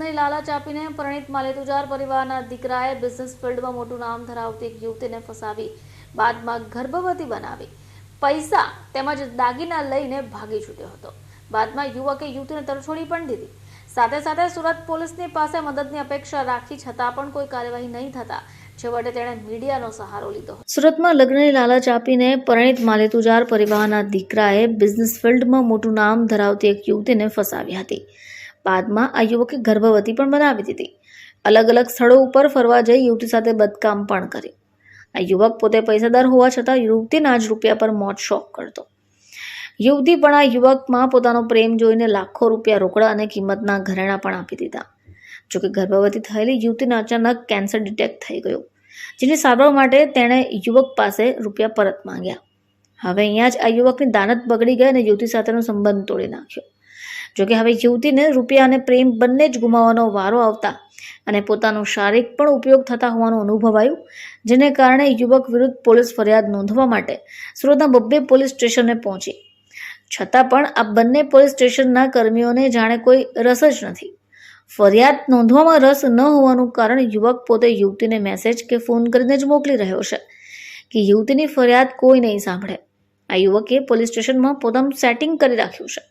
લગ્નની લાલચ આપીને પરણિત માલેતુજાર પરિવારના દીકરાએ બિઝનેસ ફિલ્ડમાં મોટું નામ ધરાવતી એક યુવતીને ફસાવી, બાદમાં ગર્ભવતી બનાવી. પૈસા તેમજ દાગીના લઈને ભાગી છૂટ્યો હતો. બાદમાં યુવકે યુવતીને તરછોડી પણ દીધી. સાથે સાથે સુરત પોલીસની પાસે મદદની અપેક્ષા રાખી છતાં પણ કોઈ કાર્યવાહી નહીં થતા. છેવટે તેણે મીડિયાનો સહારો લીધો. સુરતમાં લગ્નની લાલચ આપીને પરણિત માલેતુજાર પરિવારના દીકરાએ બિઝનેસ ફિલ્ડમાં મોટું નામ ધરાવતી એક યુવતીને ફસાવી હતી. બાદમાં આ યુવકે ગર્ભવતી પણ બનાવી દીધી. અલગ અલગ સ્થળો ઉપર ફરવા જઈ યુવતી સાથે બદકામ પણ કરી. આ યુવક પોતે પૈસાદાર હોવા છતાં યુવતીના જ રૂપિયા પર મોત શોખ કરતો. યુવતી પણ આ યુવકમાં પોતાનો પ્રેમ જોઈને લાખો રૂપિયા રોકડા અને કિંમતના ઘરેણાં પણ આપી દીધા. જોકે ગર્ભવતી થયેલી યુવતીને અચાનક કેન્સર ડિટેક્ટ થઈ ગયું, જેની સારવાર માટે તેણે યુવક પાસે રૂપિયા પરત માંગ્યા. હવે અહીંયા જ આ યુવકની દાનત બગડી ગઈ અને યુવતી સાથેનો સંબંધ તોડી નાખ્યો. જોકે હવે યુવતીને રૂપિયા અને પ્રેમ બંને જ ગુમાવવાનો વારો આવતા અને પોતાનો શારીરિક પણ ઉપયોગ થતા હોવાનું અનુભવાયું, જેને કારણે યુવક વિરુદ્ધ પોલીસ ફરિયાદ નોંધવા માટે સુરતના બબ્બે પોલીસ સ્ટેશને પહોંચી. છતાં પણ આ બંને પોલીસ સ્ટેશનના કર્મીઓને જાણે કોઈ રસ જ નથી. ફરિયાદ નોંધવામાં રસ ન હોવાનું કારણ યુવક પોતે યુવતીને મેસેજ કે ફોન કરીને જ મોકલી રહ્યો છે કે યુવતીની ફરિયાદ કોઈ નહીં સાંભળે. આ યુવકે પોલીસ સ્ટેશનમાં પોતાનું સેટિંગ કરી રાખ્યું છે.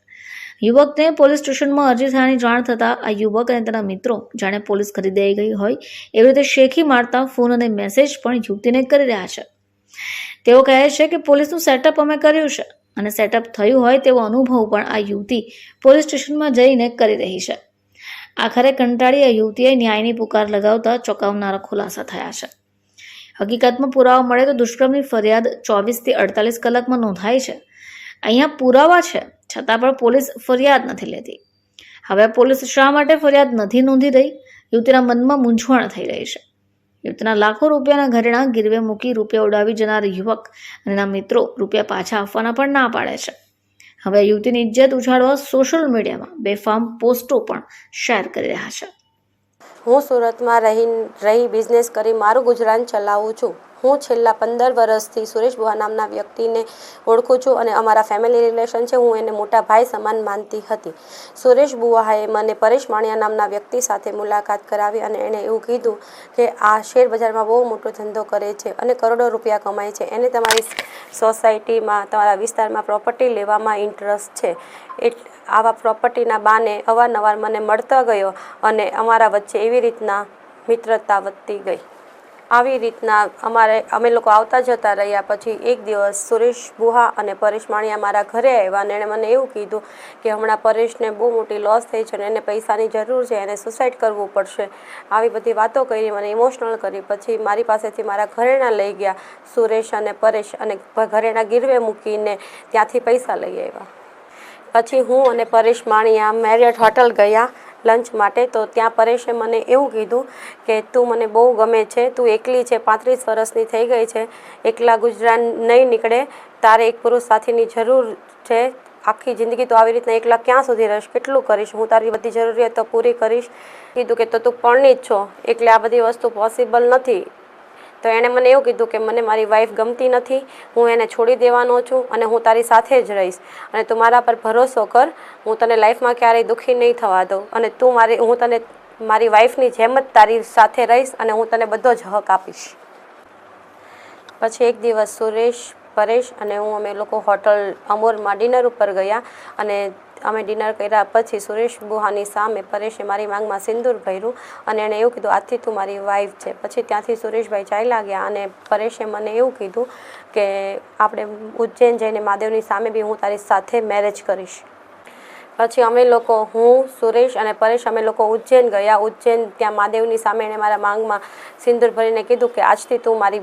યુવકને પોલીસ સ્ટેશનમાં અરજી થયાની જાણ થતાં આ યુવક અને તેના મિત્રો, જાણે પોલીસ ખરીદાઈ ગઈ હોય, એવી રીતે શેખી મારતા ફોન અને મેસેજ પણ યુવતીને કરી રહ્યા છે. તેઓ કહે છે કે પોલીસનું સેટઅપ અમે કર્યું છે અને સેટઅપ થયું હોય તેવો અનુભવ પણ આ યુવતી પોલીસ સ્ટેશનમાં જઈને કરી રહી છે. આખરે કંટાળી આ યુવતીએ ન્યાયની પુકાર લગાવતા ચોંકાવનારા ખુલાસા થયા છે. હકીકતમાં પુરાવા મળે તો દુષ્કર્મની ફરિયાદ ચોવીસથી અડતાલીસ કલાકમાં નોંધાય છે. અહીંયા પુરાવા છે. છતાં પણ પોલીસ ફરિયાદ નથી લેતી. હવે પોલીસ શા માટે ફરિયાદ નથી નોંધી રહી? યુવતીના મનમાં મૂંઝવણ થઈ રહી છે. યુવતીના લાખો રૂપિયાના ઘરેણાં ગીરવે મૂકી રૂપિયા ઉડાવી જનાર યુવક અને એના મિત્રો રૂપિયા પાછા આપવાના પણ ના પાડે છે. હવે યુવતીની ઇજ્જત ઉછાળવા સોશિયલ મીડિયામાં બેફામ પોસ્ટો પણ શેર કરી રહ્યા છે. હું સુરતમાં રહી રહી બિઝનેસ કરી મારું ગુજરાન ચલાવું છું. હું છેલ્લા પંદર વર્ષથી સુરેશ બુઆ નામના વ્યક્તિને ઓળખું છું અને અમારા ફેમિલી રિલેશન છે. હું એને મોટા ભાઈ સમાન માનતી હતી. સુરેશ બુઆએ મને પરેશ માણિયા નામના વ્યક્તિ સાથે મુલાકાત કરાવી અને એણે એવું કીધું કે આ શેર બજારમાં બહુ મોટો ધંધો કરે છે અને કરોડો રૂપિયા કમાય છે. એને તમારી સોસાયટીમાં, તમારા વિસ્તારમાં પ્રોપર્ટી લેવામાં ઇન્ટરેસ્ટ છે. એટ, આવા પ્રોપર્ટીના બાને અવારનવાર મને મળતા ગયો અને અમારા વચ્ચે એવી રીતના મિત્રતા વધતી ગઈ. આવી રીતના અમારે અમે લોકો આવતા જતા રહ્યા પછી એક દિવસ સુરેશ બુહા અને પરેશ માણિયા મારા ઘરે આવ્યા અને એણે મને એવું કીધું કે હમણાં પરેશને બહુ મોટી લોસ થઈ છે અને એને પૈસાની જરૂર છે, એને સુસાઇડ કરવું પડશે. આવી બધી વાતો કરી, મને ઇમોશનલ કરી. પછી મારી પાસેથી મારા ઘરેણાં લઈ ગયા સુરેશ અને પરેશ અને ઘરેણાં ગીરવે મૂકીને ત્યાંથી પૈસા લઈ આવ્યા. પછી હું અને પરેશ માણિયા મેરિયટ હોટલ ગયા લંચ માટે, તો ત્યાં પરેશે મને એવું કીધું કે, તું મને બહુ ગમે છે, તું એકલી છે, પાંત્રીસ વર્ષની થઈ ગઈ છે, એકલા ગુજરાન નહીં નીકળે, તારે એક પુરુષ સાથીની જરૂર છે, આખી જિંદગી તો આવી રીતના એકલા ક્યાં સુધી રહીશ, કેટલું કરીશ, હું તારી બધી જરૂરિયાતો પૂરી કરીશ. કીધું કે, તો તું પરણી જ છો, એટલે આ બધી વસ્તુ પોસિબલ નથી. તો એણે મને એવું કીધું કે મને મારી વાઈફ ગમતી નથી, હું એને છોડી દેવાનો છું અને હું તારી સાથે જ રહીશ. અને તું મારા પર ભરોસો કર, હું તને લાઈફમાં ક્યારેય દુઃખી નહીં થવા દઉં. અને તું મારી, હું તને, મારી વાઈફની જેમ જ તારી સાથે રહીશ અને હું તને બધો જ હક આપીશ. પછી એક દિવસ સુરેશ પરેશ અને હું, અમે લોકો હોટલ અમોરમાં ડિનર ઉપર ગયા અને અમે ડિનર કર્યા પછી સુરેશ બુહાની સામે પરેશે મારી માંગમાં સિંદૂર ભર્યું અને એણે એવું કીધું આજથી તું મારી વાઈફ છે. પછી ત્યાંથી સુરેશભાઈ ચાલ્યા ગયા અને પરેશે મને એવું કીધું કે, આપણે ઉજ્જૈન જઈને મહાદેવની સામે બી હું તારી સાથે મેરેજ કરીશ. પછી અમે લોકો, હું, સુરેશ અને પરેશ, અમે લોકો ઉજ્જૈન ગયા. ઉજ્જૈન ત્યાં મહાદેવની સામે એણે મારા માંગમાં સિંદૂર ભરીને કીધું કે, આજથી તું મારી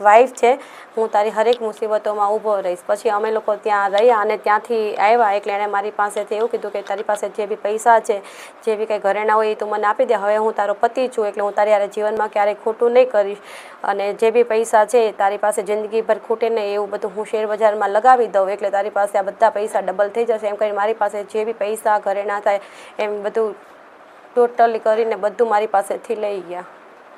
વાઈફ છે. હું તારી હરેક મુસીબતોમાં ઊભો રહીશ. પછી અમે લોકો ત્યાં રહ્યા અને ત્યાંથી આવ્યા એટલે એણે મારી પાસેથી એવું કીધું કે, તારી પાસે જે બી પૈસા છે, જે બી કંઈ ઘરેણા હોય એ તું મને આપી દે. હવે હું તારો પતિ છું એટલે હું તારી હારે જીવનમાં ક્યારેય ખોટું નહીં કરીશ. અને જે બી પૈસા છે, તારી પાસે જિંદગીભર ખૂટે નહીં એવું બધું હું શેર બજારમાં લગાવી દઉં એટલે તારી પાસે આ બધા પૈસા ડબલ થઈ જશે. એમ કરીને મારી પાસે જે બી પૈસા ઘરે ના થાય, એમ બધું ટોટલી કરીને બધું મારી પાસેથી લઈ ગયા.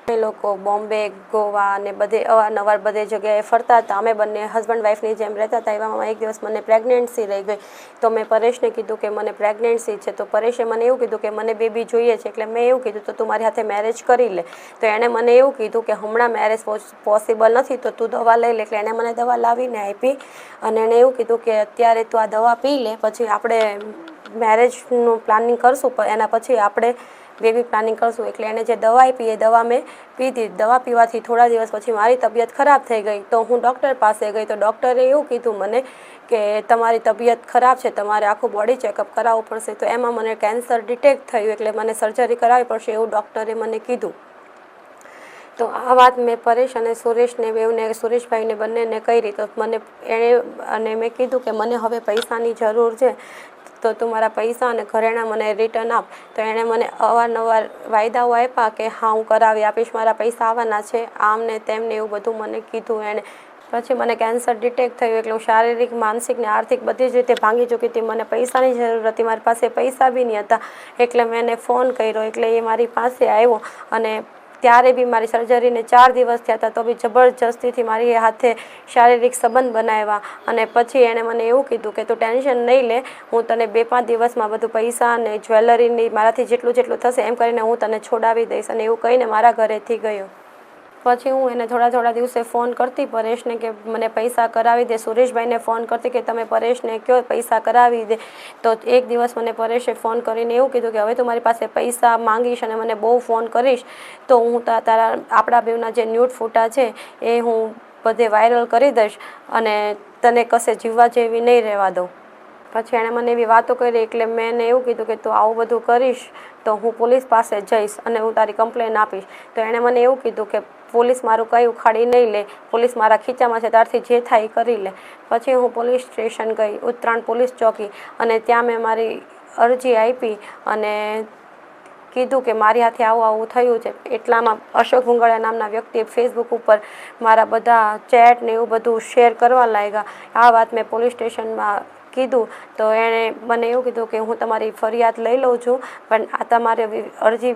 અમે લોકો બોમ્બે, ગોવા અને બધે અવારનવાર બધે જગ્યાએ ફરતા હતા. અમે બંને હસબન્ડ વાઈફની જેમ રહેતા હતા. એવામાં એક દિવસ મને પ્રેગ્નન્સી રહી ગઈ. તો મેં પરેશને કીધું કે મને પ્રેગ્નન્સી છે. તો પરેશે મને એવું કીધું કે મને બેબી જોઈએ છે. એટલે મેં એવું કીધું, તો તું મારી સાથે મેરેજ કરી લે. તો એણે મને એવું કીધું કે હમણાં મેરેજ પોસિબલ નથી. તો તું દવા લઈ લે. એટલે એણે મને દવા લાવીને આપી અને એણે એવું કીધું કે અત્યારે તું આ દવા પી લે. પછી આપણે મેરેજનું પ્લાનિંગ કરશું. એના પછી આપણે બેબી પ્લાનિંગ કરશું એટલે એને જે દવા આપી એ દવા મેં પીધી. દવા પીવાથી થોડા દિવસ પછી મારી તબિયત ખરાબ થઈ ગઈ. તો હું ડૉક્ટર પાસે ગઈ તો ડૉક્ટરે એવું કીધું મને કે તમારી તબિયત ખરાબ છે, તમારે આખું બોડી ચેકઅપ કરાવવું પડશે. તો એમાં મને કેન્સર ડિટેક્ટ થયું એટલે મને સર્જરી કરાવવી પડશે એવું ડૉક્ટરે મને કીધું. તો આ વાત મેં પરેશ અને સુરેશને બેવને સુરેશભાઈને બંનેને કરી. તો મને એણે અને મેં કીધું કે મને હવે પૈસાની જરૂર છે. તો તું મારા પૈસા અને ઘરેણાં મને રિટર્ન આપ. તો એણે મને અવારનવાર વાયદાઓ આપ્યા કે હા, હું કરાવી આપીશ, મારા પૈસા આવવાના છે. આમ ને તેમને એવું બધું મને કીધું એણે. પછી મને કેન્સર ડિટેક્ટ થયું એટલે હું શારીરિક, માનસિક ને આર્થિક બધી જ રીતે ભાંગી ચૂકી હતી. મને પૈસાની જરૂર હતી. મારી પાસે પૈસા બી નહીં હતા એટલે મેં એને ફોન કર્યો. એટલે એ મારી પાસે આવ્યો અને ત્યારે બી મારી સર્જરીને ચાર દિવસ થયા હતા, તો બી જબરજસ્તીથી મારી હાથે શારીરિક સંબંધ બનાવ્યા અને પછી એણે મને એવું કીધું કે તું ટેન્શન નહીં લે, હું તને બે પાંચ દિવસમાં બધું પૈસા અને જ્વેલરીની મારાથી જેટલું જેટલું થશે, એમ કરીને હું તને છોડાવી દઈશ. અને એવું કહીને મારા ઘરેથી ગયો. પછી હું એને થોડા થોડા દિવસે ફોન કરતી પરેશને કે મને પૈસા કરાવી દે. સુરેશભાઈને ફોન કરતી કે તમે પરેશને કહો પૈસા કરાવી દે. તો એક દિવસ મને પરેશે ફોન કરીને એવું કીધું કે હવે તું મારી પાસે પૈસા માંગીશ અને મને બહુ ફોન કરીશ. તો હું તારા, આપણા બેવના જે ન્યૂટ ફોટા છે એ હું બધે વાયરલ કરી દઈશ અને તને કશે જીવવા જેવી નહીં રહેવા દઉં. પછી એણે મને એવી વાતો કરી એટલે મેં એને એવું કીધું કે તું આવું બધું કરીશ તો હું પોલીસ પાસે જઈશ અને હું તારી કમ્પ્લેન આપીશ. તો એણે મને એવું કીધું કે પોલીસ મારું કંઈ ઉખાડી નહીં લે. પોલીસ મારા ખીચામાં છે, ત્યારથી જે થાય કરી લે. પછી હું પોલીસ સ્ટેશન ગઈ, ઉત્તરાયણ પોલીસ ચોકી. અને ત્યાં મેં મારી અરજી આપી અને કીધું કે મારી હાથે આવું આવું થયું છે. એટલામાં અશોક ભુંગળિયા નામના વ્યક્તિએ ફેસબુક ઉપર મારા બધા ચેટ ને એવું બધું શેર કરવા લાગ્યા. આ વાત મેં પોલીસ સ્ટેશનમાં કીધું. તો એણે મને એવું કીધું કે હું તમારી ફરિયાદ લઈ લઉં છું, પણ આ તમારે અરજી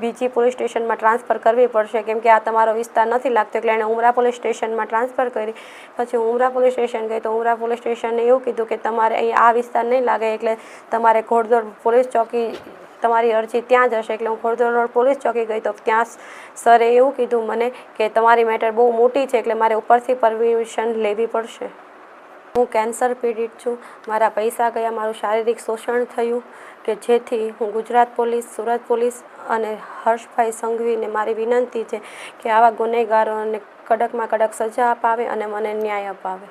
બીજી પોલીસ સ્ટેશનમાં ટ્રાન્સફર કરવી પડશે. કેમ કે આ તમારો વિસ્તાર નથી લાગતો એટલે એણે ઉમરા પોલીસ સ્ટેશનમાં ટ્રાન્સફર કરી. પછી હું ઉમરા પોલીસ સ્ટેશન ગઈ તો ઉમરા પોલીસ સ્ટેશને એવું કીધું કે તમારે અહીં આ વિસ્તાર નહીં લાગે એટલે તમારે ઘોડદોડ પોલીસ ચોકી તમારી અરજી ત્યાં જ હશે. એટલે હું ઘોડદોડ રોડ પોલીસ ચોકી ગઈ તો ત્યાં સરે એવું કીધું મને કે તમારી મેટર બહુ મોટી છે એટલે મારે ઉપરથી પરમિશન લેવી પડશે. હું કેન્સર પીડિત છું. મારા પૈસા ગયા, મારું શારીરિક શોષણ થયું કે જેથી હું ગુજરાત પોલીસ, સુરત પોલીસ અને હર્ષભાઈ સંઘવીને મારી વિનંતી છે કે આવા ગુનેગારોને કડકમાં કડક સજા અપાવે અને મને ન્યાય અપાવે.